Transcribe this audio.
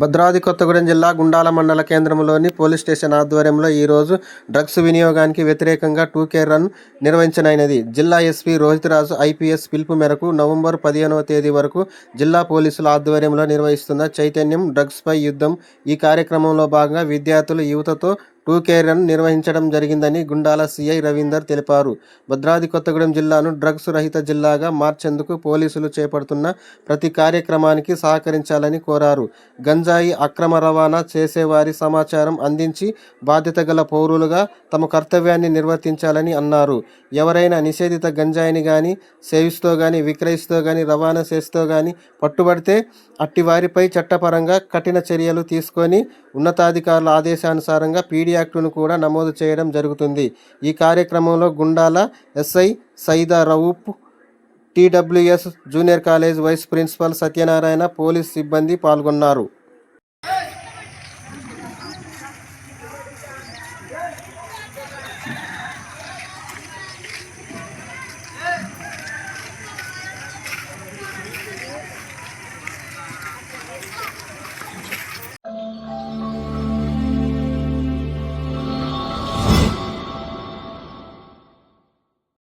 భద్రాద్రి కొత్తగూడెం జిల్లా గుండాల మండల కేంద్రంలోని పోలీస్ స్టేషన్ ఆధ్వర్యంలో ఈరోజు డ్రగ్స్ వినియోగానికి వ్యతిరేకంగా టూ కేర్ రన్ నిర్వహించనైనది. జిల్లా ఎస్పీ రోహితరాజు ఐపీఎస్ పిలుపు మేరకు నవంబర్ పదిహేనవ తేదీ వరకు జిల్లా పోలీసుల ఆధ్వర్యంలో నిర్వహిస్తున్న చైతన్యం డ్రగ్స్పై యుద్ధం. ఈ కార్యక్రమంలో భాగంగా విద్యార్థులు యువతతో టూ కే రన్ నిర్వహించడం జరిగిందని గుండాల సిఐ రవీందర్ తెలిపారు. భద్రాద్రి కొత్తగూడెం జిల్లాను డ్రగ్స్ రహిత జిల్లాగా మార్చేందుకు పోలీసులు చేపడుతున్న ప్రతి కార్యక్రమానికి సహకరించాలని కోరారు. గంజాయి అక్రమ రవాణా చేసేవారి సమాచారం అందించి బాధ్యత గల పౌరులుగా తమ కర్తవ్యాన్ని నిర్వర్తించాలని అన్నారు. ఎవరైనా నిషేధిత గంజాయిని కానీ సేవిస్తూ కానీ విక్రయిస్తూ కానీ రవాణా చేస్తూ కానీ పట్టుబడితే అట్టి వారిపై చట్టపరంగా కఠిన చర్యలు తీసుకొని ఉన్నతాధికారుల ఆదేశానుసారంగా పీడీ యాక్టును కూడా నమోదు చేయడం జరుగుతుంది. ఈ కార్యక్రమంలో Gundala SI Saida Rauf TWS junior college vice principal Satyanarayana police సిబ్బంది పాల్గొన్నారు.